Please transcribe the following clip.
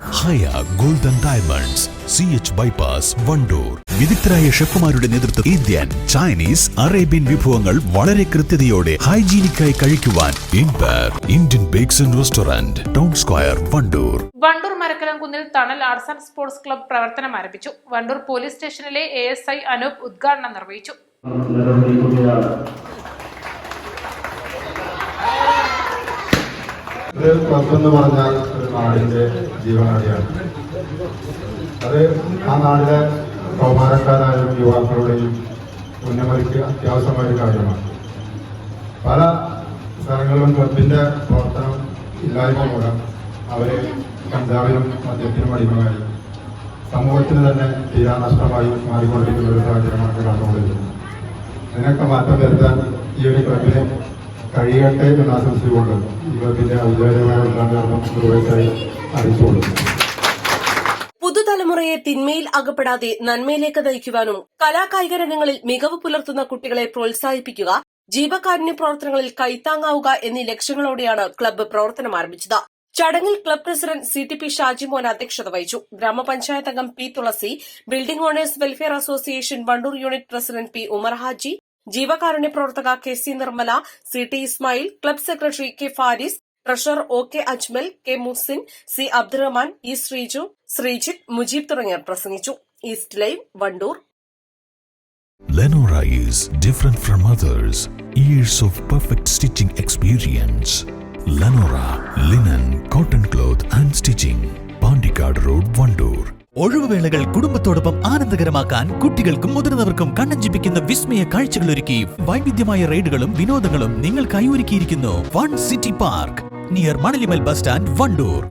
Haya golden diamonds C H bypass Wandoor. വിദഗ്ധരായ ഷെഫുമാരുടെ നേതൃത്വം ഇന്ത്യൻ ചൈനീസ് അറേബ്യൻ വിഭവങ്ങൾ വളരെ കൃത്യതയോടെ ഹൈജീനിക്കായി കഴിക്കുവാൻ Indian bakes and restaurant town square Wandoor. Wandoor Marakkalam Kunnil Thanal arts and sports club പ്രവർത്തനം ആരംഭിച്ചു. വണ്ടൂർ പോലീസ് സ്റ്റേഷനിലെ എ എസ് ഐ അനൂപ് ഉദ്ഘാടനം നിർവഹിച്ചു. ക്ലബ് എന്ന് പറഞ്ഞാൽ നാടിന്റെ ജീവനാടിയാണ് അത് ആ നാടിലെ കൗമാരക്കാരായും യുവാക്കളുടെയും ഉന്നമതിക്ക് അത്യാവശ്യമായൊരു കാര്യമാണ്. പല സ്ഥലങ്ങളിലും ക്ലബിന്റെ പ്രവർത്തനം ഇല്ലായ്മ മൂലം അവരെ കഞ്ചാവിനും മദ്യത്തിനും അടിമകളായി. സമൂഹത്തിന് തന്നെ തീരാ നഷ്ടമായി മാറിക്കൊണ്ടിരിക്കുന്ന ഒരു സാഹചര്യമാണ് കടന്നുകൊണ്ടിരിക്കുന്നത് ഇതിനൊക്കെ മാറ്റം വരുത്താൻ ഈ ഒരു ക്ലബിന് കഴിയട്ടെ എന്ന് ആശംസിച്ചുകൊണ്ട് ക്ലബിന്റെ ഔദ്യോഗികമായ ഉദ്ഘാടനം നിർവഹിച്ചായി അറിയിച്ചു പുതുതലമുറയെ തിന്മയിൽ അകപ്പെടാതെ നന്മയിലേക്ക് നയിക്കുവാനും കലാകായിക രംഗങ്ങളിൽ മികവ് പുലർത്തുന്ന കുട്ടികളെ പ്രോത്സാഹിപ്പിക്കുക ജീവകാരുണ്യ പ്രവർത്തനങ്ങളിൽ കൈത്താങ്ങാവുക എന്നീ ലക്ഷ്യങ്ങളോടെയാണ് ക്ലബ്ബ് പ്രവർത്തനം ആരംഭിച്ചത്. ചടങ്ങിൽ club president C T P Shajimon അധ്യക്ഷത വഹിച്ചു. ഗ്രാമപഞ്ചായത്ത് അംഗം P Thulasi building owners welfare association Wandoor unit president P Umar Haji ജീവകാരുണ്യ പ്രവർത്തക K C Nirmala C T Ismail club secretary K Faris treasurer O K Ajmal K Musin C Abdurahman E Sreeju Sreejith Mujeeb തുടങ്ങിയവർ പ്രസംഗിച്ചു east live Wandoor Lenora is different from others. Years of perfect stitching experience. Lenora linen, cotton ഒഴിവുവേളകൾ കുടുംബത്തോടൊപ്പം ആനന്ദകരമാക്കാൻ കുട്ടികൾക്കും മുതിർന്നവർക്കും കണ്ണഞ്ചിപ്പിക്കുന്ന വിസ്മയ കാഴ്ചകൾ ഒരുക്കി വൈവിധ്യമായ റൈഡുകളും വിനോദങ്ങളും നിങ്ങൾക്കായി ഒരുക്കിയിരിക്കുന്നു one city park. Near Manalimal bus stand Wandoor.